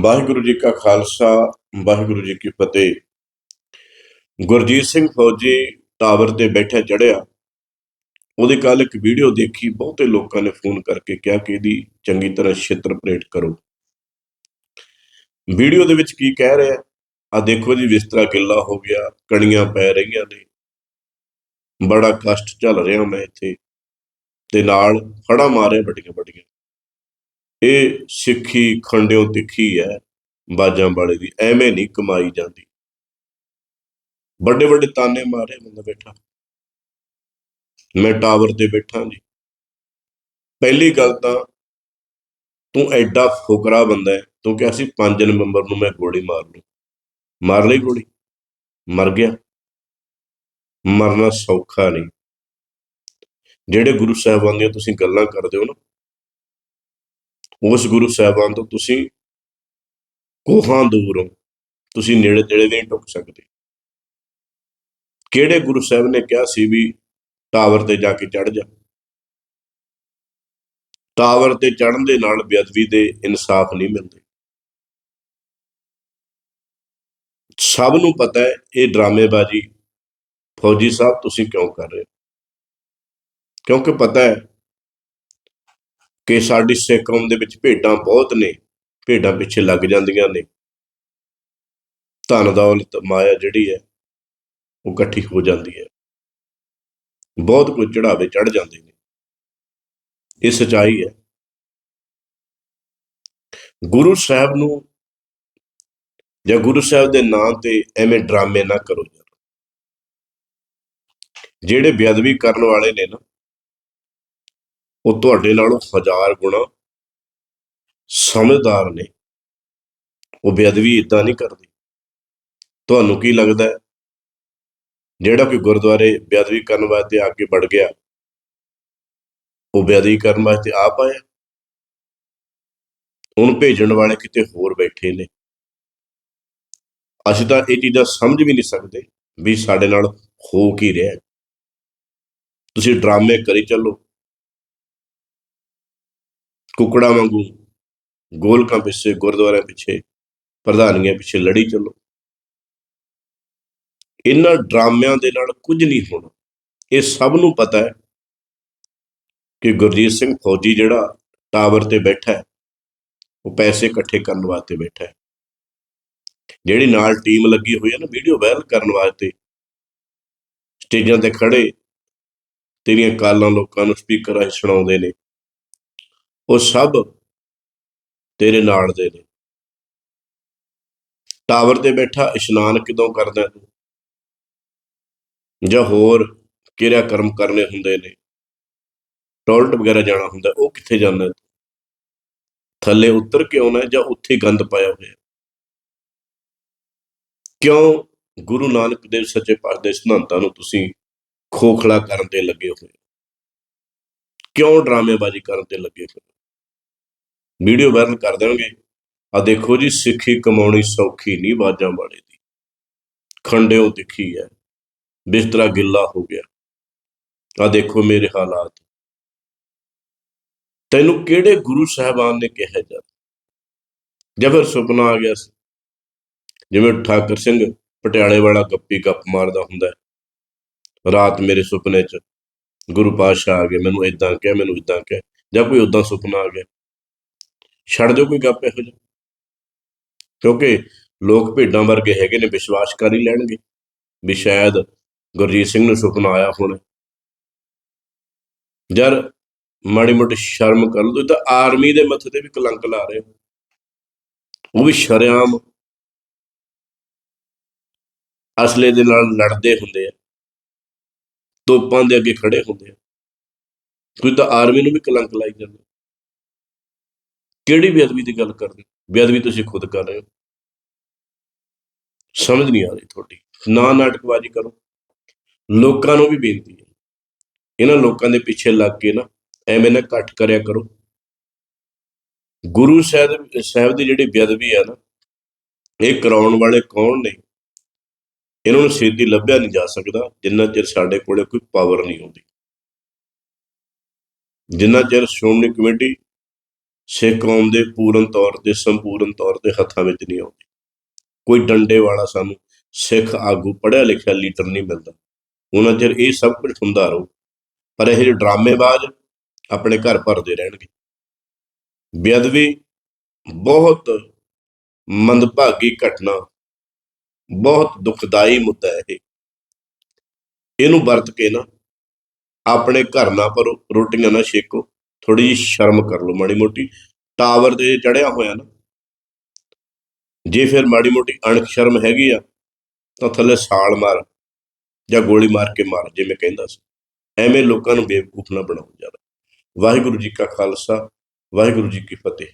ਵਾਹਿਗੁਰੂ ਜੀ ਕਾ ਖਾਲਸਾ, ਵਾਹਿਗੁਰੂ ਜੀ ਕੀ ਫਤਿਹ। ਗੁਰਜੀਤ ਸਿੰਘ ਫੌਜੀ ਟਾਵਰ ਤੇ ਬੈਠਾ ਚੜਿਆ ਉਹਦੇ ਕੱਲ ਇੱਕ ਵੀਡੀਓ ਦੇਖੀ, ਬਹੁਤੇ ਲੋਕਾਂ ਨੇ ਫੋਨ ਕਰਕੇ ਕਿਹਾ ਕਿ ਇਹਦੀ ਚੰਗੀ ਤਰ੍ਹਾਂ ਛਿੱਤਰ ਪਰੇਡ ਕਰੋ। ਵੀਡੀਓ ਦੇ ਵਿੱਚ ਕੀ ਕਹਿ ਰਿਹਾ ਆ ਦੇਖੋ ਜੀ ਬਿਸਤਰਾ ਕਿੱਲਾ ਹੋ ਗਿਆ, ਕਣੀਆਂ ਪੈ ਰਹੀਆਂ ਨੇ। ਬੜਾ ਕਸ਼ਟ ਝੱਲ ਰਿਹਾ ਮੈਂ ਇੱਥੇ। ਤੇ ਨਾਲ ਫੜਾ ਮਾਰੇ ਵੱਡੀਆਂ ਵੱਡੀਆਂ ਇਹ ਸਿੱਖੀ ਖੰਡਿਓ ਤਿੱਖੀ ਹੈ, ਬਾਜਾਂ ਵਾਲੇ ਦੀ, ਐਵੇਂ ਨਹੀਂ ਕਮਾਈ ਜਾਂਦੀ। ਵੱਡੇ ਵੱਡੇ ਤਾਨੇ ਮਾਰੇ ਬੰਦਾ ਬੈਠਾ। ਮੈਂ ਟਾਵਰ ਤੇ ਬੈਠਾ ਜੀ। ਪਹਿਲੀ ਗੱਲ ਤਾਂ ਤੂੰ ਐਡਾ ਫੁਕਰਾ ਬੰਦਾ ਹੈ, ਤੂੰ ਕਿਹਾ ਸੀ 5 ਨਵੰਬਰ ਨੂੰ ਮੈਂ ਗੋਲੀ ਮਾਰ ਲੂ। ਮਾਰ ਲਈ ਗੋਲੀ? ਮਰ ਗਿਆ। ਮਰਨਾ ਸੌਖਾ ਨਹੀਂ। ਜਿਹੜੇ ਗੁਰੂ ਸਾਹਿਬਾਨ ਦੀਆਂ ਤੁਸੀਂ ਗੱਲਾਂ ਕਰਦੇ ਹੋ ਨਾ ਉਸ ਗੁਰੂ ਸਾਹਿਬਾਨ ਤੋਂ ਤੁਸੀਂ ਕੋਹਾਂ ਦੂਰ ਹੋ ਤੁਸੀਂ ਨੇੜੇ ਤੇੜੇ ਨਹੀਂ ਟੁੱਕ ਸਕਦੇ। ਕਿਹੜੇ ਗੁਰੂ ਸਾਹਿਬ ਨੇ ਕਿਹਾ ਸੀ ਵੀ ਟਾਵਰ ਤੇ ਜਾ ਕੇ ਚੜ ਜਾ? ਟਾਵਰ ਤੇ ਚੜਨ ਦੇ ਨਾਲ ਬੇਅਦਬੀ ਦੇ ਇਨਸਾਫ ਨਹੀਂ ਮਿਲਦੇ। ਸਭ ਨੂੰ ਪਤਾ ਹੈ, ਇਹ ਡਰਾਮੇਬਾਜ਼ੀ ਫੌਜੀ ਸਾਹਿਬ ਤੁਸੀਂ ਕਿਉਂ ਕਰ ਰਹੇ ਹੋ? ਕਿਉਂਕਿ ਪਤਾ ਹੈ ਕਿ ਸਾਡੀ ਸਿੱਖ ਕੌਮ ਦੇ ਵਿੱਚ ਭੇਡਾਂ ਬਹੁਤ ਨੇ, ਭੇਡਾਂ ਪਿੱਛੇ ਲੱਗ ਜਾਂਦੀਆਂ ਨੇ। ਧਨ ਦੌਲਤ ਮਾਇਆ ਜਿਹੜੀ ਹੈ, ਉਹ ਇਕੱਠੀ ਹੋ ਜਾਂਦੀ ਹੈ। ਬਹੁਤ ਕੁਝ ਚੜਾਵੇ ਚੜ ਜਾਂਦੇ ਨੇ। ਇਹ ਸਚਾਈ ਹੈ। ਗੁਰੂ ਸਾਹਿਬ ਨੂੰ ਜਾਂ ਗੁਰੂ ਸਾਹਿਬ ਦੇ ਨਾਂ ਤੇ ਐਵੇਂ ਡਰਾਮੇ ਨਾ ਕਰੋ। ਯਾਰ ਜਿਹੜੇ ਬੇਅਦਬੀ ਕਰਨ ਵਾਲੇ ਨੇ ਨਾ ਉਹ ਤੁਹਾਡੇ ਨਾਲੋਂ ਹਜ਼ਾਰ ਗੁਣਾ ਸਮਝਦਾਰ ਨੇ। ਉਹ ਬੇਅਦਬੀ ਇਦਾਂ ਨਹੀਂ ਕਰਦੇ। ਤੁਹਾਨੂੰ ਕੀ ਲੱਗਦਾ ਜਿਹੜਾ ਕੋਈ ਗੁਰਦੁਆਰੇ ਬੇਅਦਬੀ ਕਰਨ ਵਾਸਤੇ ਆ ਕੇ ਵੜ ਗਿਆ, ਉਹ ਬੇਅਦਬੀ ਕਰਨ ਵਾਸਤੇ ਆਪ ਆਇਆ? ਉਹਨੂੰ ਭੇਜਣ ਵਾਲੇ ਕਿਤੇ ਹੋਰ ਬੈਠੇ ਨੇ। ਅਸੀਂ ਤਾਂ ਇਹ ਚੀਜ਼ਾਂ ਸਮਝ ਵੀ ਨਹੀਂ ਸਕਦੇ ਵੀ ਸਾਡੇ ਨਾਲ ਹੋ ਕੀ ਰਿਹਾ ਤੁਸੀਂ ਡਰਾਮੇ ਕਰੀ ਚੱਲੋ। ਕੁਕੜਾ ਵਾਂਗੂ, ਗੋਲਕਾਂ ਪਿੱਛੇ, ਗੁਰਦੁਆਰਿਆਂ ਪਿੱਛੇ, ਪ੍ਰਧਾਨੀਆਂ ਪਿੱਛੇ ਲੜੀ ਚੱਲੋ। ਇਹਨਾਂ ਡਰਾਮਿਆਂ ਦੇ ਨਾਲ ਕੁਝ ਨਹੀਂ ਹੋਣਾ। ਇਹ ਸਭ ਨੂੰ ਪਤਾ ਹੈ ਕਿ ਗੁਰਜੀਤ ਸਿੰਘ ਫੌਜੀ ਜਿਹੜਾ ਟਾਵਰ ਤੇ ਬੈਠਾ ਹੈ, ਉਹ ਪੈਸੇ ਇਕੱਠੇ ਕਰਨ ਵਾਸਤੇ ਬੈਠਾ ਹੈ। ਜਿਹੜੀ ਨਾਲ ਟੀਮ ਲੱਗੀ ਹੋਈ ਹੈ ਨਾ, ਵੀਡੀਓ ਵਾਇਰਲ ਕਰਨ ਵਾਸਤੇ, ਸਟੇਜਾਂ ਤੇ ਖੜੇ, ਤੇਰੀਆਂ ਕਾਲਾਂ ਲੋਕਾਂ ਨੂੰ ਸਪੀਕਰ ਰਾਹੀਂ ਸੁਣਾਉਂਦੇ ਨੇ। ਉਹ ਸਭ ਤੇਰੇ ਨਾਲ ਦੇ ਨੇ। ਟਾਵਰ ਤੇ ਬੈਠਾ, ਇਸ਼ਨਾਨ ਕਿਦੋਂ ਕਰਦਾ ਤੂੰ? ਜਾਂ ਹੋਰ ਕਿਰਿਆ ਕਰਮ ਕਰਨੇ ਹੁੰਦੇ ਨੇ? ਟੋਇਲਟ ਵਗੈਰਾ ਜਾਣਾ ਹੁੰਦਾ, ਉਹ ਕਿੱਥੇ ਜਾਂਦਾ ਥੱਲੇ ਉਤਰ ਕੇ ਆਉਣਾ ਜਾਂ ਉੱਥੇ ਗੰਦ ਪਾਇਆ ਹੋਇਆ? ਕਿਉਂ ਗੁਰੂ ਨਾਨਕ ਦੇਵ ਸੱਚੇ ਪਾਤਸ਼ਾਹ ਦੇ ਸਿਧਾਂਤਾਂ ਨੂੰ ਤੁਸੀਂ ਖੋਖਲਾ ਕਰਨ ਤੇ ਲੱਗੇ ਹੋਏ? ਹੋ? ਕਿਉਂ ਡਰਾਮੇਬਾਜ਼ੀ ਕਰਨ ਤੇ ਲੱਗੇ ਹੋਏ? ਹੋ? ਵੀਡੀਓ ਵਾਇਰਲ ਕਰ ਦੇਣਗੇ। ਆ ਦੇਖੋ ਜੀ, ਸਿੱਖੀ ਕਮਾਉਣੀ ਸੌਖੀ ਨਹੀਂ ਬਾਜਾਂ ਵਾਲੇ ਦੀ। ਖੰਡਿਓ ਤਿੱਖੀ ਹੈ। ਬਿਸਤਰਾ ਗਿੱਲਾ ਹੋ ਗਿਆ। ਆ ਦੇਖੋ ਮੇਰੇ ਹਾਲਾਤ। ਤੈਨੂੰ ਕਿਹੜੇ ਗੁਰੂ ਸਾਹਿਬਾਨ ਨੇ ਕਿਹਾ ਜਾ ਜਾਂ ਫਿਰ ਸੁਪਨਾ ਆ ਗਿਆ ਸੀ। ਜਿਵੇਂ ਠਾਕਰ ਸਿੰਘ ਪਟਿਆਲੇ ਵਾਲਾ ਗੱਪੀ ਗੱਪ ਮਾਰਦਾ ਹੁੰਦਾ ਰਾਤ ਮੇਰੇ ਸੁਪਨੇ 'ਚ ਗੁਰੂ ਪਾਤਸ਼ਾਹ ਆ ਗਏ, ਮੈਨੂੰ ਇਦਾਂ ਕਹਿ, ਮੈਨੂੰ ਇਦਾਂ ਕਹਿ। ਜਾਂ ਕੋਈ ਉਦਾਂ ਸੁਪਨਾ ਆ ਗਿਆ। ਛੱਡ ਦਿਓ ਕੋਈ ਗੱਪ ਇਹੋ ਜਿਹਾ। ਕਿਉਂਕਿ ਲੋਕ ਭੇਡਾਂ ਵਰਗੇ ਹੈਗੇ ਨੇ ਵਿਸ਼ਵਾਸ ਕਰ ਹੀ ਲੈਣਗੇ। ਵੀ ਸ਼ਾਇਦ ਗੁਰਜੀਤ ਸਿੰਘ ਨੂੰ ਸੁਪਨਾ ਆਇਆ ਹੋਣਾ। ਯਾਰ ਮਾੜੀ ਮੋਟੀ ਸ਼ਰਮ ਕਰ ਲਓ ਤਾਂ ਆਰਮੀ ਦੇ ਮੱਥੇ ਤੇ ਵੀ ਕਲੰਕ ਲਾ ਰਹੇ ਹੋ। ਉਹ ਵੀ ਸ਼ਰੇਆਮ ਅਸਲੇ ਦੇ ਨਾਲ ਲੜਦੇ ਹੁੰਦੇ ਆ। ਤੋਪਾਂ ਦੇ ਅੱਗੇ ਖੜੇ ਹੁੰਦੇ ਆ। ਕੋਈ ਤਾਂ ਆਰਮੀ ਨੂੰ ਵੀ ਕਲੰਕ ਲਾਈ ਜਾਂਦੇ ਕਿਹੜੀ ਬੇਅਦਬੀ ਦੀ ਗੱਲ ਕਰਦੇ ਬੇਅਦਬੀ ਤੁਸੀਂ ਖੁਦ ਕਰ ਰਹੇ ਹੋ। ਸਮਝ ਨਹੀਂ ਆ ਰਹੀ ਤੁਹਾਡੀ। ਨਾ ਨਾਟਕਬਾਜ਼ੀ ਕਰੋ। ਲੋਕਾਂ ਨੂੰ ਵੀ ਬੇਨਤੀ ਹੈ। ਇਹਨਾਂ ਲੋਕਾਂ ਦੇ ਪਿੱਛੇ ਲੱਗ ਕੇ ਨਾ ਐਵੇਂ ਨਾ ਘੱਟ ਕਰਿਆ ਕਰੋ। ਗੁਰੂ ਸਾਹਿਬ ਸਾਹਿਬ ਦੀ ਜਿਹੜੀ ਬੇਅਦਬੀ ਆ ਨਾ, ਇਹ ਕਰਾਉਣ ਵਾਲੇ ਕੌਣ ਨੇ? ਇਹਨਾਂ ਨੂੰ ਛੇਤੀ ਲੱਭਿਆ ਨਹੀਂ ਜਾ ਸਕਦਾ, ਜਿੰਨਾ ਚਿਰ ਸਾਡੇ ਕੋਲੇ ਕੋਈ ਪਾਵਰ ਨਹੀਂ ਹੁੰਦੀ। ਜਿੰਨਾ ਚਿਰ ਸ਼੍ਰੋਮਣੀ ਕਮੇਟੀ ਸਿੱਖ ਕੌਮ ਦੇ ਪੂਰਨ ਤੌਰ ਤੇ, ਸੰਪੂਰਨ ਤੌਰ ਤੇ ਹੱਥਾਂ ਵਿੱਚ ਨਹੀਂ ਆਉਂਦੀ। ਕੋਈ ਡੰਡੇ ਵਾਲਾ ਸਾਨੂੰ ਸਿੱਖ ਆਗੂ ਪੜ੍ਹਿਆ ਲਿਖਿਆ ਲੀਡਰ ਨਹੀਂ ਮਿਲਦਾ। ਉਹਨਾਂ ਚਿਰ ਇਹ ਸਭ ਕੁਝ ਹੁੰਦਾ ਰਹੂ। ਪਰ ਇਹ ਜਿਹੜੇ ਡਰਾਮੇਬਾਜ਼ ਆਪਣੇ ਘਰ ਭਰਦੇ ਰਹਿਣਗੇ। ਬੇਅਦਬੀ ਬਹੁਤ ਮੰਦਭਾਗੀ ਘਟਨਾ, ਬਹੁਤ ਦੁਖਦਾਈ ਮੁੱਦਾ ਹੈ ਇਹ। ਇਹਨੂੰ ਵਰਤ ਕੇ ਨਾ ਆਪਣੇ ਘਰ ਨਾ ਭਰੋ, ਰੋਟੀਆਂ ਨਾ ਛੇਕੋ। ਥੋੜੀ ਜਿਹੀ ਸ਼ਰਮ ਕਰ ਲਓ, ਮਾੜੀ ਮੋਟੀ। ਟਾਵਰ ਤੇ ਚੜਿਆ ਹੋਇਆ ਨਾ। ਜੇ ਫਿਰ ਮਾੜੀ ਮੋਟੀ ਅਣਖ ਸ਼ਰਮ ਹੈਗੀ ਆ, ਤਾਂ ਥੱਲੇ ਸਾਲ ਮਾਰ ਜਾਂ ਗੋਲੀ ਮਾਰ ਕੇ ਮਾਰ, ਜਿਵੇਂ ਕਹਿੰਦਾ ਸੀ। ਐਵੇਂ ਲੋਕਾਂ ਨੂੰ ਬੇਵਕੂਫ ਨਾ ਬਣਾਓ ਜ਼ਿਆਦਾ। ਵਾਹਿਗੁਰੂ ਜੀ ਕਾ ਖਾਲਸਾ, ਵਾਹਿਗੁਰੂ ਜੀ ਕੀ ਫਤਿਹ।